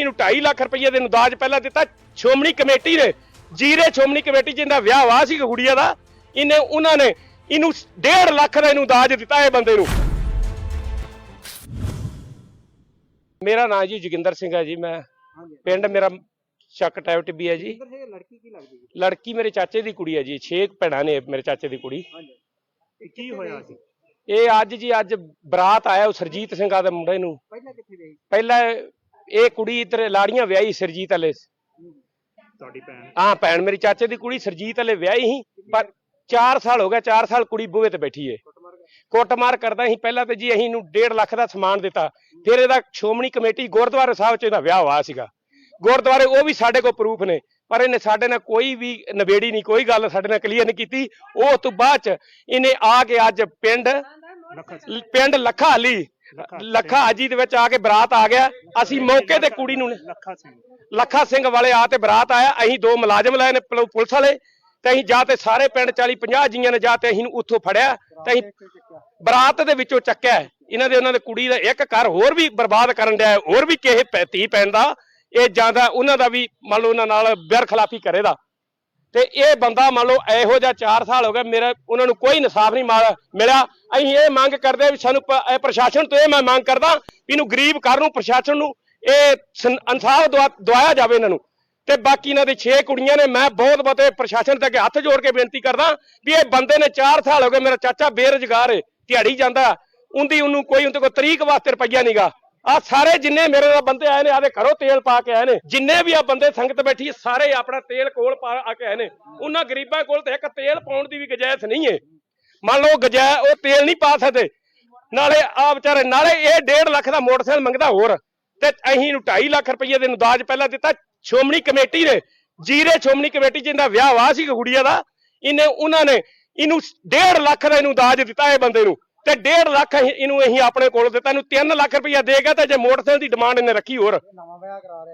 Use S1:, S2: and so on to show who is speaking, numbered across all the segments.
S1: ਇਹਨੂੰ 2.5 ਲੱਖ ਰੁਪਏ ਦੇ ਨਦਾਜ ਪਹਿਲਾਂ ਦਿੱਤਾ। ਸ਼੍ਰੋਮਣੀ ਕਮੇਟੀ ਨੇ। ਜੀਰੇ ਸ਼੍ਰੋਮਣੀ ਕਮੇਟੀ ਜਿੰਦਾ ਵਿਆਹ ਵਾ ਸੀ ਗੁੜੀਆ ਦਾ। ਇਹਨੇ ਉਹਨਾਂ ਨੇ ਇਹਨੂੰ 1.5 ਲੱਖ ਦਾ ਇਹਨੂੰ ਦਾਜ ਦਿੱਤਾ ਇਹ ਬੰਦੇ ਨੂੰ। ਮੇਰਾ ਨਾਮ ਜੀ ਜੋਗਿੰਦਰ ਸਿੰਘ ਹੈ ਜੀ ਮੈਂ ਪਿੰਡ ਮੇਰਾ ਚੱਕ ਟੈਵ ਟਿੱਬੀ ਹੈ ਜੀ।
S2: ਲੜਕੀ ਕੀ ਲੱਗਦੀ ਹੈ
S1: ਲੜਕੀ ਮੇਰੇ ਚਾਚੇ ਦੀ ਕੁੜੀ ਹੈ ਜੀ ਛੇ ਭੈਣਾਂ ਨੇ ਮੇਰੇ ਚਾਚੇ ਦੀ ਕੁੜੀ।
S2: ਕੀ ਹੋਇਆ ਸੀ?
S1: ਇਹ ਅੱਜ ਜੀ ਅੱਜ ਬਰਾਤ ਆਇਆ ਉਹ ਸਰਜੀਤ ਸਿੰਘਾ ਦੇ ਮੁੰਡੇ ਨੂੰ।
S2: ਪਹਿਲਾਂ ਕਿੱਥੇ ਗਈ
S1: ਪਹਿਲਾਂ ਇਹ ਕੁੜੀ ਇਧਰ ਲਾੜੀਆਂ ਵਿਆਹੀ ਸਰਜੀਤ ਵਾਲੇ
S2: ਤੁਹਾਡੀ ਭੈਣ?
S1: ਹਾਂ ਭੈਣ ਮੇਰੀ ਚਾਚੇ ਦੀ ਕੁੜੀ ਸਰਜੀਤ ਵਾਲੇ ਵਿਆਹੀ ਸੀ ਪਰ 4 ਸਾਲ ਹੋ ਗਿਆ 4 ਸਾਲ ਕੁੜੀ ਬੂਹੇ ਤੇ ਬੈਠੀ ਏ।
S2: ਕੁੱਟਮਾਰ ਕਰ
S1: ਕੁੱਟਮਾਰ ਕਰਦਾ ਸੀ ਪਹਿਲਾਂ ਤੇ ਜੀ ਅਸੀਂ ਇਹਨੂੰ 1.5 ਲੱਖ ਦਾ ਸਮਾਨ ਦਿੱਤਾ। ਫਿਰ ਇਹਦਾ ਸ਼੍ਰੋਮਣੀ ਕਮੇਟੀ ਗੁਰਦੁਆਰਾ ਸਾਹਿਬ 'ਚ ਇਹਦਾ ਵਿਆਹ ਹੋਇਆ ਸੀਗਾ। ਗੁਰਦੁਆਰੇ ਉਹ ਵੀ ਸਾਡੇ ਕੋਲ ਪ੍ਰੂਫ ਨੇ ਪਰ ਇਹਨੇ ਸਾਡੇ ਨਾਲ ਕੋਈ ਵੀ ਨਵੇੜੀ ਨਹੀਂ ਕੋਈ ਗੱਲ ਸਾਡੇ ਨਾਲ ਕਲੀਅਰ ਨਹੀਂ ਕੀਤੀ। ਉਹ ਤੋਂ ਬਾਅਦ 'ਚ ਇਹਨੇ ਆ ਕੇ ਅੱਜ ਪਿੰਡ ਪਿੰਡ ਲੱਖਾ ਹਲੀ ਲੱਖਾ ਹਾਜੀ ਦੇ ਵਿੱਚ ਆ ਕੇ ਬਰਾਤ ਆ ਗਿਆ। ਅਸੀਂ ਮੌਕੇ ਤੇ ਕੁੜੀ ਨੂੰ
S2: ਲੱਖਾ ਸਿੰਘ।
S1: ਲੱਖਾ ਸਿੰਘ ਵਾਲੇ ਆ ਤੇ ਬਰਾਤ ਆਇਆ। ਅਸੀਂ ਦੋ ਮੁਲਾਜ਼ਮ ਲਏ ਨੇ ਪੁਲ- ਪੁਲਿਸ ਵਾਲੇ। ਤੇ ਅਸੀਂ ਜਾ ਤੇ ਸਾਰੇ ਪਿੰਡ 40 50 ਜੀਆਂ ਨੇ ਜਾ ਤੇ ਅਸੀਂ ਨੂੰ ਉੱਥੋਂ ਫੜਿਆ। ਤੇ ਅਸੀਂ ਬਰਾਤ ਦੇ ਵਿੱਚੋਂ ਚੱਕਿਆ। ਇਹਨਾਂ ਦੇ ਉਹਨਾਂ ਦੇ ਕੁੜੀ ਦਾ ਇੱਕ ਘਰ ਹੋਰ ਵੀ ਬਰਬਾਦ ਕਰਨ ਡਿਆ ਹੋਰ ਵੀ ਕਿਸੇ ਪੈਤੀ ਪੈਂਦਾ ਇਹ ਜਾਂਦਾ। ਉਹਨਾਂ ਦਾ ਵੀ ਮੰਨ ਲਓ ਉਹਨਾਂ ਨਾਲ ਬੇਰਖਲਾਫੀ ਕਰੇਦਾ ਤੇ ਇਹ ਬੰਦਾ ਮੰਨ ਲਓ ਇਹੋ ਜਿਹਾ 4 ਸਾਲ ਹੋ ਗਏ, ਮੇਰਾ ਉਹਨਾਂ ਨੂੰ ਕੋਈ ਇਨਸਾਫ ਨਹੀਂ ਮਾਲ- ਮਿਲਿਆ। ਅਸੀਂ ਇਹ ਮੰਗ ਕਰਦੇ ਹਾਂ ਵੀ ਸਾਨੂੰ ਇਹ ਪ੍ਰਸ਼ਾਸਨ ਤੋਂ ਇਹ ਮੈਂ ਮੰਗ ਕਰਦਾ ਵੀ ਇਹਨੂੰ ਗਰੀਬ ਘਰ ਨੂੰ, ਪ੍ਰਸ਼ਾਸਨ ਨੂੰ ਇਹ ਇਨਸਾਫ ਦਵਾ- ਦਵਾਇਆ ਜਾਵੇ ਇਹਨਾਂ ਨੂੰ। ਤੇ ਬਾਕੀ ਇਹਨਾਂ ਦੇ 6 ਕੁੜੀਆਂ ਨੇ, ਮੈਂ ਬਹੁਤ ਬਹੁਤ ਪ੍ਰਸ਼ਾਸਨ ਦੇ ਅੱਗੇ ਹੱਥ ਜੋੜ ਕੇ ਬੇਨਤੀ ਕਰਦਾ ਵੀ ਇਹ ਬੰਦੇ ਨੇ 4 ਸਾਲ ਹੋ ਗਏ, ਮੇਰਾ ਚਾਚਾ ਬੇਰੁਜ਼ਗਾਰ ਹੈ ਦਿਹਾੜੀ ਜਾਂਦਾ, ਉਹਦੀ ਉਹਨੂੰ ਕੋਈ ਉਹਦੇ ਕੋਲ ਤਰੀਕ ਵਾਸਤੇ ਰੁਪਈਆ ਨਹੀਂਗਾ ਆ ਸਾਰੇ ਜਿੰਨੇ ਮੇਰੇ ਨਾਲ ਬੰਦੇ ਆਏ ਨੇ ਆਦੇ ਘਰੋਂ ਤੇਲ ਪਾ ਕੇ ਆਏ ਨੇ। ਜਿੰਨੇ ਵੀ ਆ ਬੰਦੇ ਸੰਗਤ ਬੈਠੀ ਸਾਰੇ ਆਪਣਾ ਤੇਲ ਕੋਲ ਪਾ ਆ ਕੇ ਆਏ ਨੇ। ਉਹਨਾਂ ਗਰੀਬਾਂ ਕੋਲ ਤੇ ਇੱਕ ਤੇਲ ਪਾਉਣ ਦੀ ਵੀ ਗੁੰਜਾਇਸ਼ ਨਹੀਂ ਹੈ। ਮੰਨ ਲਓ ਗਜਾ, ਉਹ ਤੇਲ ਨਹੀਂ ਪਾ ਸਕਦੇ। ਨਾਲੇ ਆ ਵਿਚਾਰੇ, ਨਾਲੇ ਇਹ 1.5 ਲੱਖ ਦਾ ਮੋਟਰਸਾਈਕਲ ਮੰਗਦਾ ਹੋਰ। ਤੇ ਅਸੀਂ ਨੂੰ 2.5 ਲੱਖ ਰੁਪਏ ਦੇ ਨਦਾਜ ਪਹਿਲਾਂ ਦਿੱਤਾ। ਸ਼੍ਰੋਮਣੀ ਕਮੇਟੀ ਨੇ, ਜੀਰੇ ਸ਼੍ਰੋਮਣੀ ਕਮੇਟੀ ਜਿੰਦਾ ਵਿਆਹ ਵਾ ਸੀ ਗੁੜੀਆ ਦਾ, ਇਹਨੇ, ਉਹਨਾਂ ਨੇ ਇਹਨੂੰ 1.5 ਲੱਖ ਦਾ ਇਹਨੂੰ ਦਾਜ ਦਿੱਤਾ ਇਹ ਬੰਦੇ ਨੂੰ। ਤੇ 1.5 ਲੱਖ ਇਹਨੂੰ ਅਸੀਂ ਆਪਣੇ ਕੋਲ ਦਿੱਤਾ ਇਹਨੂੰ 3 ਲੱਖ ਰੁਪਇਆ ਦੇਗਾ ਤੇ ਜੇ ਮੋਟਰਸਾਈਕਲ ਦੀ ਡਿਮਾਂਡ ਇਹਨੇ ਰੱਖੀ ਹੋਰ।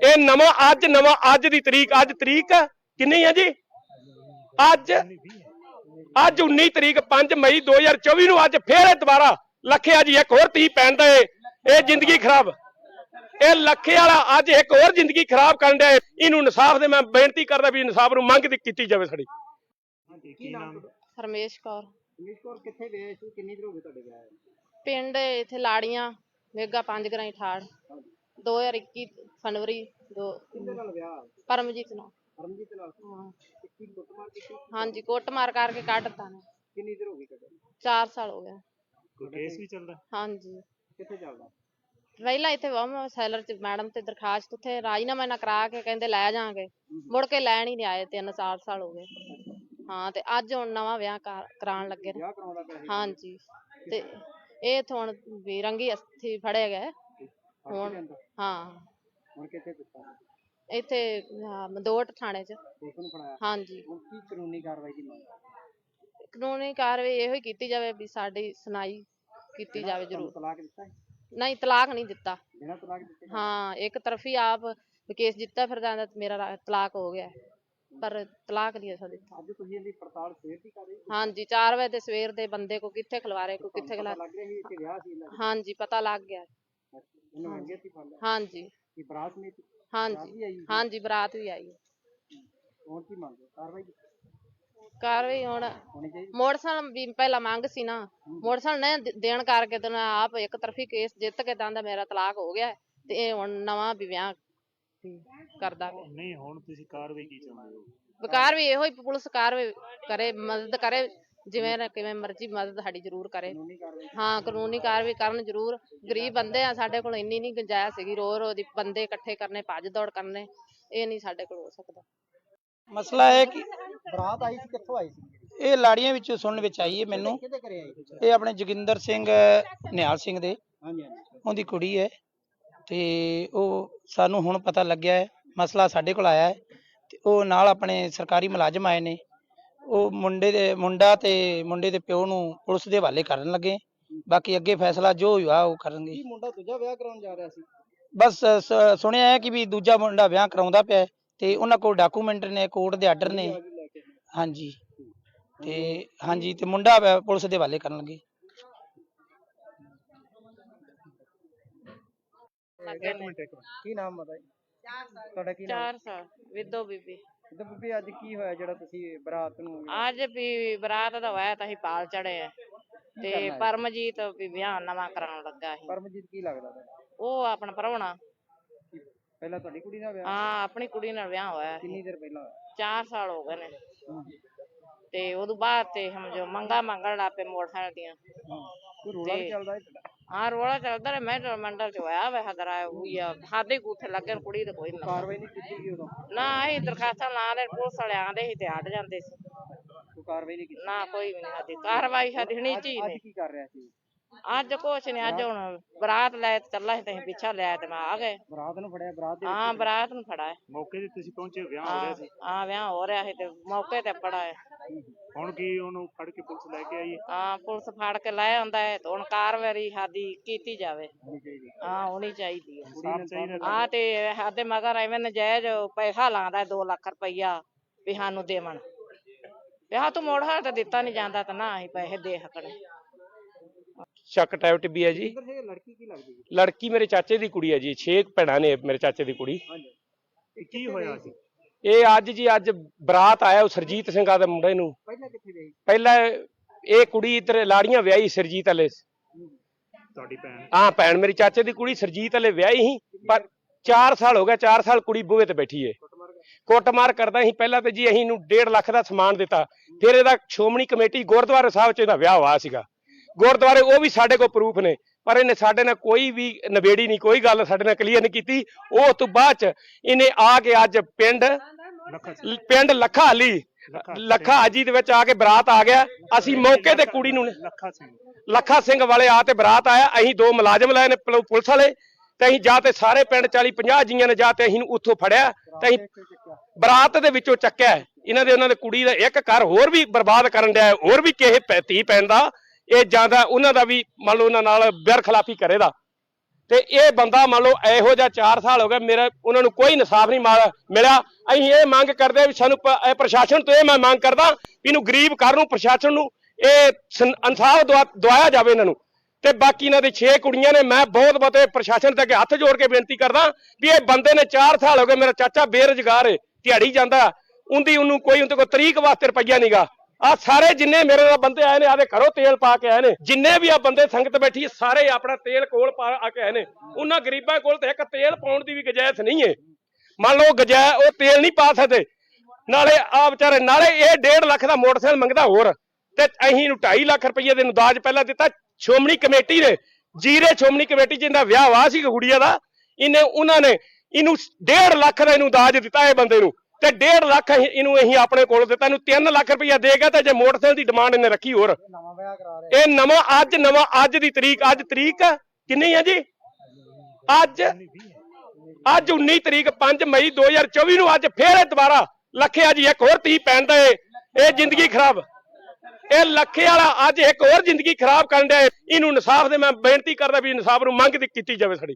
S1: ਇਹ ਨਵਾਂ ਅੱਜ ਨਵਾਂ ਅੱਜ ਦੀ ਤਰੀਕ ਅੱਜ ਤਰੀਕ ਕਿੰਨੀ ਹੈ ਜੀ? ਅੱਜ ਅੱਜ 19 ਤਰੀਕ 5 ਮਈ 2024 ਨੂੰ ਅੱਜ ਫੇਰ ਇਹ ਦੁਬਾਰਾ ਲੱਖਿਆ ਜੀ ਇੱਕ ਹੋਰ ਤੀ ਪੈਂਦਾ ਏ ਇਹ ਜ਼ਿੰਦਗੀ ਖਰਾਬ। ਇਹ ਲੱਖੇ ਵਾਲਾ ਅੱਜ ਇੱਕ ਹੋਰ ਜ਼ਿੰਦਗੀ ਖਰਾਬ ਕਰਨ ਏ। ਇਹਨੂੰ ਇਨਸਾਫ ਦੇ ਮੈਂ ਬੇਨਤੀ ਕਰਦਾ ਵੀ ਇਨਸਾਫ ਨੂੰ ਮੰਗ ਦੀ ਕੀਤੀ ਜਾਵੇ ਸਾਡੀ।
S2: ਹਾਂਜੀ ਕੀ ਨਾਮ?
S3: ਹਰਮੇਸ਼ ਕੌਰ।
S2: ਇੰਗਲਿਸ਼ ਕੋਰ ਕਿੱਥੇ ਗਏ ਸੀ? ਕਿੰਨੀ ਦੇਰ ਹੋ ਗਈ ਤੁਹਾਡੇ ਵਿਆਹ ਨੂੰ?
S3: ਪਿੰਡ ਇੱਥੇ ਲਾੜੀਆਂ ਮੇਗਾ ਪੰਜ ਗਰਾਈ ਠਾੜ 2021 ਫਰਵਰੀ ਦੋ
S2: ਕਿਹਦੇ ਨਾਲ ਵਿਆਹ
S3: ਪਰਮਜੀਤ ਨਾਲ।
S2: ਪਰਮਜੀਤ ਨਾਲ?
S3: ਹਾਂ।
S2: ਕੀ ਕੁੱਟਮਾਰ ਕੀਤੀ?
S3: ਹਾਂਜੀ ਕੁੱਟ ਮਾਰ ਕਰਕੇ ਕੱਢਤਾ ਨੇ।
S2: ਕਿੰਨੀ ਦੇਰ ਹੋ ਗਈ ਤੁਹਾਡੇ
S3: 4 ਸਾਲ ਹੋ ਗਏ।
S2: ਕੋਈ ਕੇਸ ਵੀ ਚੱਲਦਾ?
S3: ਹਾਂਜੀ।
S2: ਕਿੱਥੇ ਚੱਲਦਾ?
S3: ਪਹਿਲਾਂ ਇੱਥੇ ਵਮ ਸੈਲਰ ਚ ਮੈਡਮ ਤੇ ਦਰਖਾਸਤ ਉੱਥੇ ਰਾਜੀਨਾਮਾ ਨਾ ਕਰਾ ਕੇ ਕਹਿੰਦੇ ਲੈ ਜਾਾਂਗੇ। ਮੁੜ ਕੇ ਲੈਣ ਹੀ ਨਹੀਂ ਆਏ ਤਿੰਨ ਚਾਰ ਸਾਲ ਹੋ ਗਏ। ਹਾਂ ਤੇ ਅੱਜ ਹੁਣ ਨਵਾਂ ਵਿਆਹ ਕਰ- ਕਰਾਉਣ ਲੱਗੇ ਨੇ।
S2: ਵਿਆਹ ਕਰਾਉਂਦਾ ਪਿਆ ਸੀ।
S3: ਹਾਂਜੀ ਤੇ ਇਹ ਤਾਂ ਹੁਣ ਵੀ ਰੰਗੀ ਅਸਥੀ ਫੜੇ ਗਏ ਹੁਣ ਹਾਂ।
S2: ਹੁਣ ਕਿੱਥੇ ਦਿੱਤਾ?
S3: ਇੱਥੇ ਆਹ, ਮਦੋਟ ਥਾਣੇ ਚ।
S2: ਪੁਲਿਸ ਨੂੰ ਫੜਾਇਆ?
S3: ਹਾਂਜੀ।
S2: ਹੁਣ ਕੀ ਕਾਨੂੰਨੀ ਕਾਰਵਾਈ ਦੀ ਮੰਗ?
S3: ਕਾਨੂੰਨੀ ਕਾਰਵਾਈ ਇਹੋ ਹੀ ਕੀਤੀ ਜਾਵੇ ਵੀ ਸਾਡੀ ਸੁਣਾਈ ਕੀਤੀ ਜਾਵੇ ਜ਼ਰੂਰ।
S2: ਤਲਾਕ ਦਿੱਤਾ ਹੈ?
S3: ਨਹੀਂ ਤਲਾਕ ਨਹੀਂ ਦਿੱਤਾ।
S2: ਬਿਨਾਂ ਤਲਾਕ ਦਿੱਤੇ?
S3: ਹਾਂ ਇੱਕ ਤਰਫੀ ਆਪ ਵੀ ਕੇਸ ਜਿੱਤਾ ਫਿਰ ਜਾਂਦਾ ਮੇਰਾ ਰਾ- ਤਲਾਕ ਹੋ ਗਿਆ। ਪਰ ਤਲਾਕ ਨਹੀਂ ਅਸਾਂ ਦਿੱਤਾ।
S2: ਅੱਜ ਤੁਸੀਂ ਇਹਦੀ ਪੜਤਾਲ ਸਵੇਰ ਦੀ ਕਰ ਰਹੇ ਹੋ?
S3: ਹਾਂਜੀ 4 ਵਜੇ ਦੇ ਸਵੇਰ ਦੇ ਬੰਦੇ ਕੋ ਕਿੱਥੇ ਖਲਵਾਰੇ ਕੋ ਕਿੱਥੇ ਖਲਾ
S2: ਲੱਗ ਰਿਹਾ ਸੀ ਕਿ ਵਿਆਹ ਸੀ ਇਹਨਾਂ
S3: ਹਾਂਜੀ ਪਤਾ ਲੱਗ ਗਿਆ।
S2: ਦਾ ਇਹਨੂੰ ਅੰਗੇ ਸੀ ਫੜ ਲਿਆ।
S3: ਹਾਂਜੀ।
S2: ਕਿ ਬਰਾਤ ਨਹੀਂ ਸੀ?
S3: ਹਾਂਜੀ।
S2: ਵੀ ਆਈ
S3: ਹਾਂਜੀ ਬਰਾਤ ਵੀ ਆਈ।
S2: ਹੁਣ ਕੀ ਮੰਗਦੇ ਕਾਰਵਾਈ?
S3: ਕਾਰਵਾਈ ਹੁਣ
S2: ਹੋਣੀ ਚਾਹੀਦੀ?
S3: ਮੋਟਰਸਾਈਕਲ ਵੀ ਪਹਿਲਾਂ ਮੰਗ ਸੀ ਨਾ। ਮੋਟਰਸਾਈਕਲ ਨੇ ਦੇ- ਦੇਣ ਕਰਕੇ ਤੇ ਨਾ ਆਪ ਇੱਕ ਤਰਫੀ ਕੇਸ ਜਿੱਤ ਕੇ ਦੰਦਾ ਮੇਰਾ ਤਲਾਕ ਹੋ ਗਿਆ। ਹੈ ਤੇ ਇਹ ਹੁਣ ਨਵਾਂ ਵੀ ਵਿਆਹ ਕਰਦਾ ਪਿਆ
S4: ਨਹੀਂ ਹੁਣ ਤੁਸੀਂ ਕਾਰਵਾਈ ਕੀ ਚਾਹੁੰਦੇ ਹੋ?
S3: ਵਿਕਾਰ ਵੀ ਇਹੋ ਹੀ ਪੁਲਿਸ ਕਾਰਵਾਈ ਕਰੇ ਮਦਦ ਕਰੇ ਜਿਵੇਂ ਨਾ ਕਿਵੇਂ ਮਰਜ਼ੀ ਮਦਦ ਸਾਡੀ ਜ਼ਰੂਰ ਕਰੇ।
S2: ਕਾਨੂੰਨੀ ਕਾਰਵਾਈ
S3: ਹਾਂ ਕਾਨੂੰਨੀ ਕਾਰਵਾਈ ਕਰਨ ਜ਼ਰੂਰ। ਗਰੀਬ ਬੰਦੇ ਆ ਸਾਡੇ ਕੋਲ ਇੰਨੀ ਨਹੀਂ ਗੁੰਜਾਇਸ਼ ਸੀਗੀ ਰੋ ਰੋ ਦੀ ਬੰਦੇ ਇਕੱਠੇ ਕਰਨੇ ਭੱਜ ਦੌੜ ਕਰਨੇ ਇਹ ਨਹੀਂ ਸਾਡੇ ਕੋਲ ਹੋ ਸਕਦਾ।
S5: ਮਸਲਾ ਹੈ ਕਿ
S2: ਬਰਾਤ ਆਈ ਸੀ ਕਿੱਥੋਂ ਆਈ ਸੀ?
S5: ਇਹ ਲਾੜੀਆਂ ਵਿੱਚੋਂ ਸੁਣਨ ਵਿੱਚ ਆਈ ਹੈ ਮੈਨੂੰ। ਇਹ ਆਪਣੇ ਜੋਗਿੰਦਰ ਸਿੰਘ ਨਿਹਾਲ ਸਿੰਘ ਦੇ।
S2: ਹਾਂਜੀ ਹਾਂਜੀ।
S5: ਉਹਦੀ ਕੁੜੀ ਹੈ। ਤੇ ਉਹ ਸਾਨੂੰ ਹੁਣ ਪਤਾ ਲੱਗਿਆ ਹੈ ਮਸਲਾ ਸਾਡੇ ਕੋਲ ਆਇਆ ਹੈ ਤੇ ਉਹ ਨਾਲ ਆਪਣੇ ਸਰਕਾਰੀ ਮੁਲਾਜ਼ਮ ਆਏ ਨੇ। ਉਹ ਮੁੰਡੇ ਦੇ ਮੁੰਡਾ ਤੇ ਮੁੰਡੇ ਦੇ ਪਿਓ ਨੂੰ ਪੁਲਿਸ ਦੇ ਹਵਾਲੇ ਕਰਨ ਲੱਗੇ। ਬਾਕੀ ਅੱਗੇ ਫੈਸਲਾ ਜੋ ਹੋਇਆ ਉਹ ਕਰਨਗੇ।
S2: ਕੀ ਮੁੰਡਾ ਦੂਜਾ ਵਿਆਹ ਕਰਾਉਣ ਜਾ ਰਿਹਾ ਸੀ?
S5: ਬਸ ਸ- ਸੁਣਿਆ ਹੈ ਕਿ ਵੀ ਦੂਜਾ ਮੁੰਡਾ ਵਿਆਹ ਕਰਾਉਂਦਾ ਪਿਆ ਹੈ ਤੇ ਉਹਨਾਂ ਕੋਲ ਡਾਕੂਮੈਂਟ ਨੇ ਕੋਰਟ ਦੇ ਆਰਡਰ ਨੇ। ਹਾਂਜੀ। ਤੇ ਹਾਂਜੀ ਤੇ ਮੁੰਡਾ ਵ- ਪੁਲਿਸ ਦੇ ਹਵਾਲੇ ਕਰਨ ਲੱਗੇ।
S2: ਕੀ ਨਾਮ ਬਤਾਈ ਤੁਹਾਡਾ ਕੀ ਨਾਮ?
S6: ਚਾਰ ਸਾਲ ਵਿਦੋ ਬੀਬੀ।
S2: ਤੇ ਬੀਬੀ ਅੱਜ ਕੀ ਹੋਇਆ ਜਿਹੜਾ ਤੁਸੀਂ ਬਰਾਤ ਨੂੰ
S6: ਅੱਜ ਵੀ ਬਰਾਤ ਦਾ ਹੋਇਆ ਤਾਂ ਅਸੀਂ ਪਾਲ ਚੜੇ ਆ। ਤੇ? ਪਰਮਜੀਤ ਵੀ ਵਿਆਹ ਨਵਾਂ ਕਰਾਉਣ ਲੱਗਾ ਸੀ।
S2: ਪਰਮਜੀਤ ਕੀ ਲੱਗਦਾ ਤੁਹਾਡਾ?
S6: ਉਹ ਆਪਣਾ ਪ੍ਰਾਹੁਣਾ
S2: ਪਹਿਲਾਂ ਤੁਹਾਡੀ ਕੁੜੀ ਦਾ ਵਿਆਹ
S6: ਹਾਂ ਆਪਣੀ ਕੁੜੀ ਨਾਲ ਵਿਆਹ ਹੋਇਆ ਸੀ।
S2: ਕਿੰਨੀ ਦੇਰ ਪਹਿਲਾਂ? ਹੋਇਆ
S6: 4 ਸਾਲ ਹੋ ਗਏ ਨੇ।
S2: ਹਮ,
S6: ਤੇ ਉਦੋਂ ਬਾਅਦ ਤੇ ਸਮਝੋ ਮੰਗਾ ਮੰਗਣ ਲੱਪੇ ਮੋਟਰਸਾਈਕਲ ਦੀਆਂ।
S2: ਹਮ। ਕੋਈ ਰੋਲਾ ਵੀ
S6: ਤੇ-
S2: ਚੱਲਦਾ ਹੈ ਤੁਹਾਡਾ?
S6: ਹਾਂ ਰੋਲਾ ਚੱਲਦਾ ਰਿਹਾ ਮੈਂ ਮੰਡਲ ਚ ਹੋਇਆ ਵੇ ਹਦਰਾ ਹੋਈ ਆ। ਸਾਡੇ ਗੂਠੇ ਲੱਗੇ ਨੇ, ਕੁੜੀ ਤੇ ਕੋਈ ਨਾ।
S2: ਕਾਰਵਾਈ ਨਹੀਂ ਕੀਤੀ ਗਈ ਉਦੋਂ?
S6: ਨਾ ਅਸੀਂ ਦਰਖਾਸਤਾਂ ਲਾ ਦੇ ਪੁਲਿਸ ਵਾਲੇ ਆਂਦੇ ਸੀ ਤੇ ਹਟ ਜਾਂਦੇ ਸੀ।
S2: ਕੋਈ ਕਾਰਵਾਈ ਨਹੀਂ ਕੀਤੀ?
S6: ਨਾ ਕੋਈ ਵੀ ਨਹੀਂ ਸਾਡੀ ਕਾਰਵਾਈ ਸਾਡੀ
S2: ਅੱਜ
S6: ਚੀ
S2: ਅੱਜ
S6: ਨੇ
S2: ਕੀ ਕਰ ਰਿਹਾ ਸੀ?
S6: ਅੱਜ ਕੁਛ ਨਹੀਂ ਅੱਜ ਹੁਣ ਬਰਾਤ ਲੈ ਤੇ ਚੱਲਾ ਸੀ ਤੇ ਅਸੀਂ ਪਿੱਛਾ ਲਿਆ ਤੇ ਮੈਂ ਆ ਗਏ।
S2: ਬਰਾਤ ਨੂੰ ਫੜਿਆ ਬਰਾਤ ਦੇ
S6: ਹਾਂ ਬਰਾਤ ਨੂੰ ਫੜਾ ਹੈ
S4: ਮੌਕੇ ਤੇ ਤੁਸੀਂ ਪਹੁੰਚੇ ਵਿਆਹ ਹੋ ਰਿਹਾ
S6: ਹਾਂ
S4: ਸੀ?
S6: ਹਾਂ ਵਿਆਹ ਹੋ ਰਿਹਾ ਸੀ ਤੇ ਮੌਕੇ ਤੇ ਫੜਾ ਹੈ
S4: ਹੁਣ ਕੀ ਉਹਨੂੰ ਫੜ ਕੇ ਪੁਲਿਸ ਲੈ ਕੇ ਆਈ ਹੈ?
S6: ਹਾਂ ਪੁਲਿਸ ਫੜ ਕੇ ਲੈ ਆਉਂਦਾ ਹੈ ਤੇ ਹੁਣ ਕਾਰਵਾਈ ਸਾਡੀ ਕੀਤੀ ਜਾਵੇ। ਹਾਂ। ਹੋਣੀ ਚਾਹੀਦੀ ਹੈ।
S4: ਇਨਸਾਫ਼ ਚਾਹੀਦਾ
S6: ਆ ਤੇ ਸਾਡੇ ਮਗਰ ਐਵੇਂ ਨਜਾਇਜ਼ ਪੈਸਾ ਲਾਉਂਦਾ 2 ਲੱਖ ਰੁਪਈਆ ਵੀ ਸਾਨੂੰ ਦੇਵਣ। ਵਿਆਹ ਤੋਂ ਮੋੜ ਤਾਂ ਦਿੱਤਾ ਨਹੀਂ ਜਾਂਦਾ ਤਾਂ ਨਾ ਅਸੀਂ ਪੈਸੇ ਦੇ ਸਕਣੇ।
S1: ਸ਼ੱਕ ਟੈਵਟ ਵੀ ਹੈ ਜੀ।
S2: ਲੜਕੀ ਕੀ ਲੱਗਦੀ ਹੈ
S1: ਲੜਕੀ ਮੇਰੇ ਚਾਚੇ ਦੀ ਕੁੜੀ ਹੈ ਜੀ ਛੇ ਭੈਣਾਂ ਨੇ ਮੇਰੇ ਚਾਚੇ ਦੀ ਕੁੜੀ।
S2: ਹਾਂਜੀ।
S4: ਇਹ ਕੀ ਹੋਇਆ ਸੀ?
S1: ਇਹ ਅੱਜ ਜੀ ਅੱਜ ਬਰਾਤ ਆਇਆ ਉਹ ਸਰਜੀਤ ਸਿੰਘ ਆ ਦੇ ਮੁੰਡੇ ਨੂੰ।
S2: ਪਹਿਲਾਂ ਕਿੱਥੇ ਗਈ
S1: ਪਹਿਲਾਂ ਇਹ ਕੁੜੀ ਇਧਰ ਲਾੜੀਆਂ ਵਿਆਹੀ ਸਰਜੀਤ ਵਾਲੇ।
S4: ਤੁਹਾਡੀ ਭੈਣ?
S1: ਹਾਂ ਭੈਣ ਮੇਰੀ ਚਾਚੇ ਦੀ ਕੁੜੀ ਸਰਜੀਤ ਵਾਲੇ ਵਿਆਹੀ ਸੀ ਪਰ 4 ਸਾਲ ਹੋ ਗਿਆ 4 ਸਾਲ ਕੁੜੀ ਬੂਹੇ ਤੇ ਬੈਠੀ ਏ। ਕੁੱਟਮਾਰ ਕਰਦਾ ਸੀ ਪਹਿਲਾਂ ਤੇ ਜੀ ਅਸੀਂ ਨੂੰ 1.5 ਲੱਖ ਦਾ ਸਮਾਨ ਦਿੱਤਾ। ਫਿਰ ਇਹਦਾ ਸ਼੍ਰੋਮਣੀ ਕਮੇਟੀ ਗੁਰਦੁਆਰਾ ਸਾਹਿਬ 'ਚ ਇਹਦਾ ਵਿਆਹ ਹੋਇਆ ਸੀਗਾ। ਗੁਰਦੁਆਰੇ ਉਹ ਵੀ ਸਾਡੇ ਕੋਲ ਪ੍ਰੂਫ ਨੇ। ਪਰ ਇਹਨੇ ਸਾਡੇ ਨਾਲ ਕੋਈ ਵੀ ਨਵੇੜੀ ਨਹੀਂ ਕੋਈ ਗੱਲ ਸਾਡੇ ਨਾਲ ਕਲੀਅਰ ਨਹੀਂ ਕੀਤੀ। ਉਹ ਤੋਂ ਬਾਅਦ 'ਚ ਇਹਨੇ ਆ ਕੇ ਅੱਜ ਪਿੰਡ ਪਿੰਡ ਲੱਖਾ ਹਲੀ
S4: ਲੱਖਾ
S1: ਹਾਜੀ ਦੇ ਵਿੱਚ ਆ ਕੇ ਬਰਾਤ ਆ ਗਿਆ। ਅਸੀਂ ਮੌਕੇ ਤੇ ਕੁੜੀ ਨੂੰ
S4: ਲੱਖਾ ਸਿੰਘ।
S1: ਲੱਖਾ ਸਿੰਘ ਵਾਲੇ ਆ ਤੇ ਬਰਾਤ ਆਇਆ। ਅਸੀਂ ਦੋ ਮੁਲਾਜ਼ਮ ਲਏ ਨੇ ਪੁਲ- ਪੁਲਿਸ ਵਾਲੇ। ਤੇ ਅਸੀਂ ਜਾ ਤੇ ਸਾਰੇ ਪਿੰਡ 40 50 ਜੀਆਂ ਨੇ ਜਾ ਤੇ ਅਸੀਂ ਨੂੰ ਉੱਥੋਂ ਫੜਿਆ। ਤੇ ਅਸੀਂ ਬਰਾਤ ਦੇ ਵਿੱਚੋਂ ਚੱਕਿਆ। ਇਹਨਾਂ ਦੇ ਉਹਨਾਂ ਦੇ ਕੁੜੀ ਦਾ ਇੱਕ ਘਰ ਹੋਰ ਵੀ ਬਰਬਾਦ ਕਰਨ ਡਿਆ ਹੋਰ ਵੀ ਕਿਸੇ ਧੀ ਪੈਣ ਦਾ ਇਹ ਜਾਂਦਾ ਉਹਨਾਂ ਦਾ ਵੀ ਮੰਨ ਲਓ ਉਹਨਾਂ ਨਾਲ ਬੇਰਖਲਾਫੀ ਕਰੇਦਾ ਤੇ ਇਹ ਬੰਦਾ ਮੰਨ ਲਓ ਇਹੋ ਜਿਹਾ 4 ਸਾਲ ਹੋ ਗਏ ਮੇਰਾ ਉਹਨਾਂ ਨੂੰ ਕੋਈ ਇਨਸਾਫ ਨਹੀਂ ਮਾਲ- ਮਿਲਿਆ। ਅਸੀਂ ਇਹ ਮੰਗ ਕਰਦੇ ਵੀ ਸਾਨੂੰ ਪ੍ਰਸ਼ਾਸਨ ਤੋਂ ਇਹ ਮੈਂ ਮੰਗ ਕਰਦਾ ਵੀ ਇਹਨੂੰ ਗਰੀਬ ਘਰ ਨੂੰ, ਪ੍ਰਸ਼ਾਸਨ ਨੂੰ ਇਹ ਇਨਸਾਫ ਦਵਾ- ਦਵਾਇਆ ਜਾਵੇ ਇਹਨਾਂ ਨੂੰ। ਤੇ ਬਾਕੀ ਇਹਨਾਂ ਦੇ 6 ਕੁੜੀਆਂ ਨੇ, ਮੈਂ ਬਹੁਤ ਬਹੁਤ ਪ੍ਰਸ਼ਾਸਨ ਦੇ ਅੱਗੇ ਹੱਥ ਜੋੜ ਕੇ ਬੇਨਤੀ ਕਰਦਾ ਵੀ ਇਹ ਬੰਦੇ ਨੇ 4 ਸਾਲ ਹੋ ਗਏ ਮੇਰਾ ਚਾਚਾ ਬੇਰੁਜ਼ਗਾਰ ਹੈ ਦਿਹਾੜੀ ਜਾਂਦਾ। ਉਹਦੀ ਉਹਨੂੰ ਕੋਈ ਉਹਦੇ ਕੋਲ ਤਰੀਕ ਵਾਸਤੇ ਰੁਪਈਆ ਨਹੀਂਗਾ ਆ ਸਾਰੇ ਜਿੰਨੇ ਮੇਰੇ ਨਾਲ ਬੰਦੇ ਆਏ ਨੇ ਆਦੇ ਘਰੋਂ ਤੇਲ ਪਾ ਕੇ ਆਏ ਨੇ। ਜਿੰਨੇ ਵੀ ਆ ਬੰਦੇ ਸੰਗਤ ਬੈਠੀ ਸਾਰੇ ਆਪਣਾ ਤੇਲ ਕੋਲ ਪਾ ਆ ਕੇ ਆਏ ਨੇ। ਉਹਨਾਂ ਗਰੀਬਾਂ ਕੋਲ ਤੇ ਇੱਕ ਤੇਲ ਪਾਉਣ ਦੀ ਵੀ ਗੁੰਜਾਇਸ਼ ਨਹੀਂ ਹੈ। ਮੰਨ ਲਓ ਗਜਾ, ਉਹ ਤੇਲ ਨਹੀਂ ਪਾ ਸਕਦੇ। ਨਾਲੇ ਆ ਵਿਚਾਰੇ, ਨਾਲੇ ਇਹ 1.5 ਲੱਖ ਦਾ ਮੋਟਰਸਾਈਕਲ ਮੰਗਦਾ ਹੋਰ। ਤੇ ਅਸੀਂ ਨੂੰ 2.5 ਲੱਖ ਰੁਪਏ ਦੇ ਨੂੰ ਦਾਜ ਪਹਿਲਾਂ ਦਿੱਤਾ। ਸ਼੍ਰੋਮਣੀ ਕਮੇਟੀ ਨੇ, ਜੀਰੇ ਸ਼੍ਰੋਮਣੀ ਕਮੇਟੀ ਜਿੰਦਾ ਵਿਆਹ ਵਾ ਸੀ ਗੁੜੀਆ ਦਾ, ਇਹਨੇ, ਉਹਨਾਂ ਨੇ ਇਹਨੂੰ 1.5 ਲੱਖ ਦਾ ਇਹਨੂੰ ਦਾਜ ਦਿੱਤਾ ਇਹ ਬੰਦੇ ਨੂੰ। ਤੇ 1.5 ਲੱਖ ਇਹਨੂੰ ਅਸੀਂ ਆਪਣੇ ਕੋਲ ਦਿੱਤਾ ਇਹਨੂੰ 3 ਲੱਖ ਰੁਪਇਆ ਦੇਗਾ ਤੇ ਜੇ ਮੋਟਰਸਾਈਕਲ ਦੀ ਡਿਮਾਂਡ ਇਹਨੇ ਰੱਖੀ ਹੋਰ। ਇਹ ਨਵਾਂ ਅੱਜ ਨਵਾਂ ਅੱਜ ਦੀ ਤਰੀਕ ਅੱਜ ਤਰੀਕ ਕਿੰਨੀ ਹੈ ਜੀ? ਅੱਜ ਅੱਜ 19 ਤਰੀਕ 5 ਮਈ 2024 ਨੂੰ ਅੱਜ ਫੇਰ ਇਹ ਦੁਬਾਰਾ ਲੱਖਿਆ ਜੀ ਇੱਕ ਹੋਰ ਤੀ ਪੈਂਦਾ ਏ। ਇਹ ਜ਼ਿੰਦਗੀ ਖਰਾਬ। ਇਹ ਲੱਖੇ ਵਾਲਾ ਅੱਜ ਇੱਕ ਹੋਰ ਜ਼ਿੰਦਗੀ ਖਰਾਬ ਕਰਨ ਏ। ਇਹਨੂੰ ਇਨਸਾਫ ਦੇ ਮੈਂ ਬੇਨਤੀ ਕਰਦਾ ਵੀ ਇਨਸਾਫ ਨੂੰ ਮੰਗ ਦੀ ਕੀਤੀ ਜਾਵੇ ਸਾਡੀ।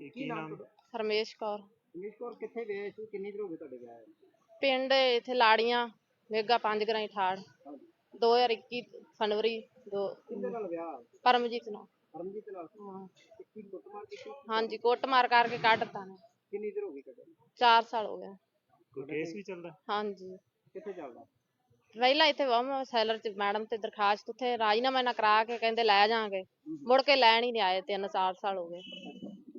S4: ਇਹ ਕੀ ਨਾਮ
S3: ਹਰਮੇਸ਼ ਕੌਰ।
S2: ਇੰਗਲਿਸ਼ ਕੋਰ ਕਿੱਥੇ ਗਏ ਸੀ? ਕਿੰਨੀ ਦੇਰ ਹੋ ਗਈ ਤੁਹਾਡੇ ਵਿਆਹ ਨੂੰ?
S3: ਪਿੰਡ ਇੱਥੇ ਲਾੜੀਆਂ ਮੇਗਾ ਪੰਜ ਗਰਾਈ ਠਾੜ 2021 ਫਰਵਰੀ ਦੋ
S2: ਕਿਹਦੇ ਨਾਲ ਵਿਆਹ
S3: ਪਰਮਜੀਤ ਨਾਲ।
S2: ਪਰਮਜੀਤ ਨਾਲ?
S3: ਹਾਂ।
S2: ਤੇ ਕੀ ਕੁੱਟਮਾਰ ਕੀਤੀ?
S3: ਹਾਂਜੀ ਕੁੱਟਮਾਰ ਕਰਕੇ ਕੱਢਤਾ ਨੇ।
S2: ਕਿੰਨੀ ਦੇਰ ਹੋ ਗਈ ਤੁਹਾਡੇ
S3: 4 ਸਾਲ ਹੋ ਗਏ।
S4: ਕੋਈ ਕੇਸ ਵੀ ਚੱਲਦਾ?
S3: ਹਾਂਜੀ।
S2: ਕਿੱਥੇ ਚੱਲਦਾ?
S3: ਪਹਿਲਾਂ ਇੱਥੇ ਵਮ ਸੈਲਰ ਚ ਮੈਡਮ ਤੇ ਦਰਖਾਸਤ ਉੱਥੇ ਰਾਜੀਨਾਮਾ ਨਾ ਕਰਾ ਕੇ ਕਹਿੰਦੇ ਲੈ ਜਾਾਂਗੇ। ਮੁੜ ਕੇ ਲੈਣ ਹੀ ਨਹੀਂ ਆਏ ਤਿੰਨ ਚਾਰ ਸਾਲ ਹੋ ਗਏ।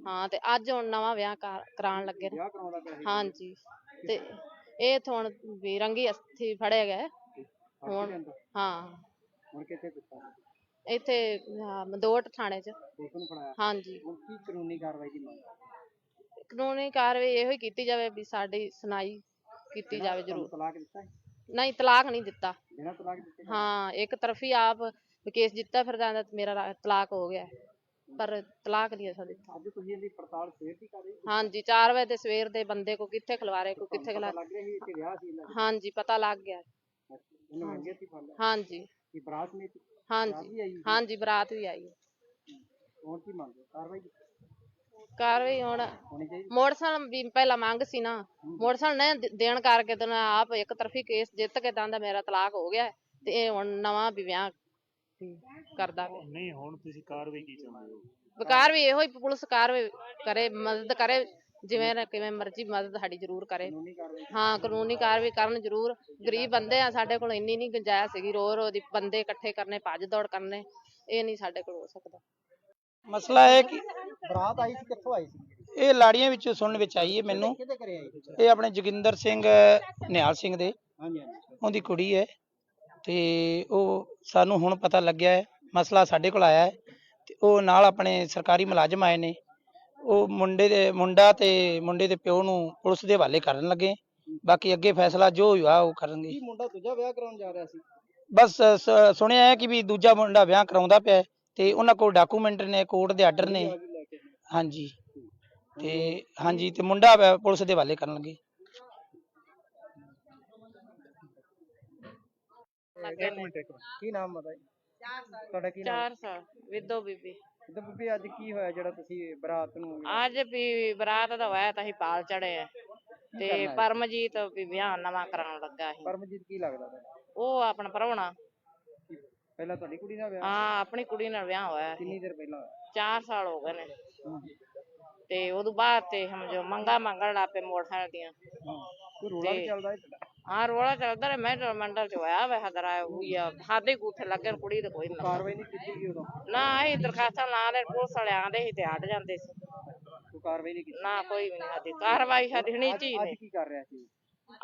S3: ਹਾਂ ਤੇ ਅੱਜ ਹੁਣ ਨਵਾਂ ਵਿਆਹ ਕਰ- ਕਰਾਉਣ ਲੱਗੇ ਨੇ।
S2: ਵਿਆਹ ਕਰਾਉਂਦਾ ਪਿਆ ਸੀ
S3: ਹਾਂਜੀ ਤੇ ਇਹ ਤਾਂ ਹੁਣ ਵੀ ਰੰਗੀ ਅਸਥੀ ਫੜੇ ਗਏ
S2: ਹੁਣ
S3: ਹੁਣ ਹਾਂ।
S2: ਹੁਣ ਕਿੱਥੇ ਦਿੱਤਾ?
S3: ਇੱਥੇ ਆਹ, ਮਦੋਟ ਥਾਣੇ ਚ।
S2: ਪੁਲਿਸ ਨੂੰ ਫੜਾਇਆ?
S3: ਹਾਂਜੀ।
S2: ਹੁਣ ਕੀ ਕਾਨੂੰਨੀ ਕਾਰਵਾਈ ਦੀ ਮੰਗ?
S3: ਕਾਨੂੰਨੀ ਕਾਰਵਾਈ ਇਹੋ ਹੀ ਕੀਤੀ ਜਾਵੇ ਵੀ ਸਾਡੀ ਸੁਣਾਈ ਕੀਤੀ ਜਾਵੇ ਜ਼ਰੂਰ।
S2: ਤਲਾਕ ਦਿੱਤਾ ਹੈ?
S3: ਨਹੀਂ ਤਲਾਕ ਨਹੀਂ ਦਿੱਤਾ।
S2: ਬਿਨਾਂ ਤਲਾਕ ਦਿੱਤੇ?
S3: ਹਾਂ ਇੱਕ ਤਰਫੀ ਆਪ ਵੀ ਕੇਸ ਜਿੱਤਾ ਫਿਰ ਜਾਂਦਾ ਤੇ ਮੇਰਾ ਰਾ- ਤਲਾਕ ਹੋ ਗਿਆ ਹੈ। ਪਰ ਤਲਾਕ ਨਹੀਂ ਅਸਾਂ ਦਿੱਤਾ।
S2: ਅੱਜ ਤੁਸੀਂ ਇਹਦੀ ਪੜਤਾਲ ਸਵੇਰ ਦੀ ਕਰ ਰਹੇ ਹੋ?
S3: ਹਾਂਜੀ 4 ਵਜੇ ਦੇ ਸਵੇਰ ਦੇ ਬੰਦੇ ਕੋ ਕਿੱਥੇ ਖਲਵਾਰੇ ਕੋ ਕਿੱਥੇ ਖਲਾ
S2: ਲੱਗ ਰਿਹਾ ਸੀ ਕਿ ਵਿਆਹ ਸੀ ਇਹਨਾਂ
S3: ਹਾਂਜੀ ਪਤਾ ਲੱਗ ਗਿਆ।
S2: ਦਾ ਇਹਨੂੰ ਅੰਗੇ ਸੀ ਫੜ ਲਿਆ।
S3: ਹਾਂਜੀ।
S2: ਕਿ ਬਰਾਤ ਨੇ ਬਰਾਤ
S3: ਹਾਂਜੀ।
S2: ਵੀ ਆਈ ਸੀ।
S3: ਹਾਂਜੀ ਬਰਾਤ ਵੀ ਆਈ। ਹੈ।
S2: ਹੁਣ ਕੀ ਮੰਗਦੇ ਕਾਰਵਾਈ?
S3: ਕਾਰਵਾਈ ਹੁਣ
S2: ਹੋਣੀ ਚਾਹੀਦੀ?
S3: ਮੋਟਰਸਾਈਕਲ ਵੀ ਪਹਿਲਾਂ ਮੰਗ ਸੀ ਨਾ। ਮੋਟਰਸਾਈਕਲ ਨੇ ਦੇ- ਦੇਣ ਕਰਕੇ ਤੇ ਆਪ ਇੱਕ ਤਰਫੀ ਕੇਸ ਜਿੱਤ ਕੇ ਦੰਦਾ ਮੇਰਾ ਤਲਾਕ ਹੋ ਗਿਆ। ਹੈ ਤੇ ਇਹ ਹੁਣ ਨਵਾਂ ਵੀ ਵਿਆਹ ਕਰਦਾ ਪਿਆ
S4: ਨਹੀਂ ਹੁਣ ਤੁਸੀਂ ਕਾਰਵਾਈ ਕੀ ਚਾਹੁੰਦੇ ਹੋ?
S3: ਵਿਕਾਰ ਵੀ ਇਹੋ ਹੀ ਪੁਲਿਸ ਕਾਰਵਾਈ ਕਰੇ ਮਦਦ ਕਰੇ ਜਿਵੇਂ ਨਾ ਕਿਵੇਂ ਮਰਜ਼ੀ ਮਦਦ ਸਾਡੀ ਜ਼ਰੂਰ ਕਰੇ।
S2: ਕਾਨੂੰਨੀ ਕਾਰਵਾਈ
S3: ਹਾਂ ਕਾਨੂੰਨੀ ਕਾਰਵਾਈ ਕਰਨ ਜ਼ਰੂਰ। ਗਰੀਬ ਬੰਦੇ ਆ ਸਾਡੇ ਕੋਲ ਇੰਨੀ ਨਹੀਂ ਗੁੰਜਾਇਸ਼ ਸੀਗੀ ਰੋ ਰੋ ਦੀ ਬੰਦੇ ਇਕੱਠੇ ਕਰਨੇ ਭੱਜ ਦੌੜ ਕਰਨੇ ਇਹ ਨਹੀਂ ਸਾਡੇ ਕੋਲ ਹੋ ਸਕਦਾ।
S5: ਮਸਲਾ ਇਹ ਹੈ ਕਿ
S2: ਬਰਾਤ ਆਈ ਸੀ ਕਿੱਥੋਂ ਆਈ ਸੀ?
S5: ਇਹ ਲਾੜੀਆਂ ਵਿੱਚੋਂ ਸੁਣਨ ਵਿੱਚ ਆਈ ਹੈ ਮੈਨੂੰ। ਇਹ ਆਪਣੇ ਜੋਗਿੰਦਰ ਸਿੰਘ ਨਿਹਾਲ ਸਿੰਘ ਦੇ।
S2: ਹਾਂਜੀ ਹਾਂਜੀ।
S5: ਉਹਦੀ ਕੁੜੀ ਹੈ। ਤੇ ਉਹ ਸਾਨੂੰ ਹੁਣ ਪਤਾ ਲੱਗਿਆ ਹੈ ਮਸਲਾ ਸਾਡੇ ਕੋਲ ਆਇਆ ਹੈ ਤੇ ਉਹ ਨਾਲ ਆਪਣੇ ਸਰਕਾਰੀ ਮੁਲਾਜ਼ਮ ਆਏ ਨੇ। ਉਹ ਮੁੰਡੇ ਦੇ ਮੁੰਡਾ ਤੇ ਮੁੰਡੇ ਦੇ ਪਿਓ ਨੂੰ ਪੁਲਿਸ ਦੇ ਹਵਾਲੇ ਕਰਨ ਲੱਗੇ। ਬਾਕੀ ਅੱਗੇ ਫੈਸਲਾ ਜੋ ਹੋਇਆ ਉਹ ਕਰਨਗੇ।
S2: ਕੀ ਮੁੰਡਾ ਦੂਜਾ ਵਿਆਹ ਕਰਾਉਣ ਜਾ ਰਿਹਾ ਸੀ?
S5: ਬਸ ਸ- ਸੁਣਿਆ ਹੈ ਕਿ ਵੀ ਦੂਜਾ ਮੁੰਡਾ ਵਿਆਹ ਕਰਾਉਂਦਾ ਪਿਆ ਹੈ ਤੇ ਉਹਨਾਂ ਕੋਲ ਡਾਕੂਮੈਂਟ ਨੇ ਕੋਰਟ ਦੇ ਆਰਡਰ ਨੇ। ਹਾਂਜੀ। ਤੇ ਹਾਂਜੀ ਤੇ ਮੁੰਡਾ ਵ- ਪੁਲਿਸ ਦੇ ਹਵਾਲੇ ਕਰਨਗੇ
S4: ਇੱਕ ਮਿੰਟ ਇੱਕ ਮਿੰਟ।
S2: ਕੀ ਨਾਮ ਬਤਾ ਤੁਹਾਡਾ ਕੀ ਨਾਮ?
S6: 4 ਸਾਲ ਵਿਦੋ ਬੀਬੀ।
S2: ਤੇ ਬੀਬੀ ਅੱਜ ਕੀ ਹੋਇਆ ਜਿਹੜਾ ਤੁਸੀਂ ਬਰਾਤ ਨੂੰ
S6: ਅੱਜ ਵੀ ਬਰਾਤ ਦਾ ਹੋਇਆ ਤਾਂ ਅਸੀਂ ਪਾਲ ਚੜੇ ਆ। ਤੇ? ਪਰਮਜੀਤ ਵੀ ਵਿਆਹ ਨਵਾਂ ਕਰਾਉਣ ਲੱਗਾ ਸੀ।
S2: ਪਰਮਜੀਤ ਕੀ ਲੱਗਦਾ?
S6: ਉਹ ਆਪਣਾ ਪ੍ਰਾਹੁਣਾ
S2: ਪਹਿਲਾਂ ਤੁਹਾਡੀ ਕੁੜੀ ਦਾ ਵਿਆਹ
S6: ਹਾਂ ਆਪਣੀ ਕੁੜੀ ਨਾਲ ਵਿਆਹ ਹੋਇਆ ਸੀ।
S2: ਕਿੰਨੀ ਦੇਰ ਪਹਿਲਾਂ? ਹੋਇਆ
S6: 4 ਸਾਲ ਹੋ ਗਏ ਨੇ। ਤੇ ਉਦੋਂ ਬਾਅਦ ਤੇ ਸਮਝੋ ਮੰਗਾ ਮੰਗਣ ਲੱਪੇ ਮੋਟਰਸਾਈਕਲ ਦੀਆਂ।
S2: ਕੋਈ ਰੋਲਾ ਵੀ
S6: ਤੇ-
S2: ਚੱਲਦਾ ਹੈ
S6: ਹਾਂ ਰੋਲਾ ਚੱਲਦਾ ਰਿਹਾ ਮੈਂ ਮੰਡਲ ਚ ਹੋਇਆ ਵੇ ਹਦਰਾ ਹੋਈ ਆ। ਸਾਡੇ ਗੂਠੇ ਲੱਗੇ ਨੇ, ਕੁੜੀ ਤੇ ਕੋਈ ਨਾ।
S2: ਕਾਰਵਾਈ ਨਹੀਂ ਕੀਤੀ ਗਈ ਉਦੋਂ?
S6: ਨਾ ਅਸੀਂ ਦਰਖਾਸਤਾਂ ਲਾ ਦੇ ਪੁਲਿਸ ਵਾਲੇ ਆਂਦੇ ਸੀ ਤੇ ਹਟ ਜਾਂਦੇ ਸੀ।
S2: ਕੋਈ ਕਾਰਵਾਈ ਨਹੀਂ ਕੀਤੀ?
S6: ਨਾ ਕੋਈ ਵੀ ਨਹੀਂ ਸਾਡੀ ਕਾਰਵਾਈ ਸਾਡੀ
S2: ਅੱਜ
S6: ਚੀ
S2: ਅੱਜ
S6: ਨੇ।
S2: ਕੀ ਕਰ ਰਿਹਾ ਸੀ?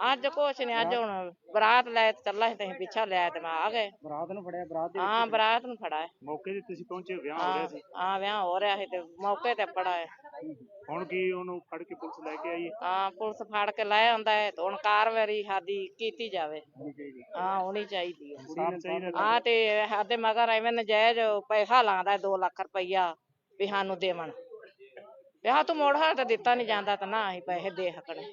S6: ਅੱਜ ਕੁਛ ਨਹੀਂ ਅੱਜ ਹੁਣ ਬਰਾਤ ਲੈ ਤੇ ਚੱਲਾ ਸੀ ਤੇ ਅਸੀਂ ਪਿੱਛਾ ਲਿਆ ਤੇ ਮੈਂ ਆ ਗਏ।
S2: ਬਰਾਤ ਨੂੰ ਫੜਿਆ ਬਰਾਤ ਦੇ
S6: ਹਾਂ ਬਰਾਤ ਨੂੰ ਫੜਾ ਹੈ
S4: ਮੌਕੇ ਤੇ ਤੁਸੀਂ ਪਹੁੰਚੇ ਵਿਆਹ ਹੋ ਰਿਹਾ ਸੀ?
S6: ਹਾਂ ਵਿਆਹ ਹੋ ਰਿਹਾ ਸੀ ਤੇ ਮੌਕੇ ਤੇ ਫੜਾ ਹੈ
S4: ਹੁਣ ਕੀ ਉਹਨੂੰ ਫੜ ਕੇ ਪੁਲਿਸ ਲੈ ਕੇ ਆਈ? ਹੈ
S6: ਹਾਂ ਪੁਲਿਸ ਫੜ ਕੇ ਲੈ ਆਉਂਦਾ ਹੈ ਤੇ ਹੁਣ ਕਾਰਵਾਈ ਸਾਡੀ ਕੀਤੀ ਜਾਵੇ। ਹਾਂ ਹੋਣੀ ਚਾਹੀਦੀ ਹੈ।
S4: ਚਾਹੀਦਾ
S6: ਆ ਤੇ ਸਾਡੇ ਮਗਰ ਐਵੇਂ ਨਜਾਇਜ਼ ਪੈਸਾ ਲਾਉਂਦਾ 2 ਲੱਖ ਰੁਪਈਆ ਵੀ ਸਾਨੂੰ ਦੇਵਣ। ਵਿਆਹ ਤੋਂ ਮੋੜ ਤਾਂ ਦਿੱਤਾ ਨਹੀਂ ਜਾਂਦਾ ਤਾਂ ਨਾ ਅਸੀਂ ਪੈਸੇ ਦੇ ਸਕਣੇ।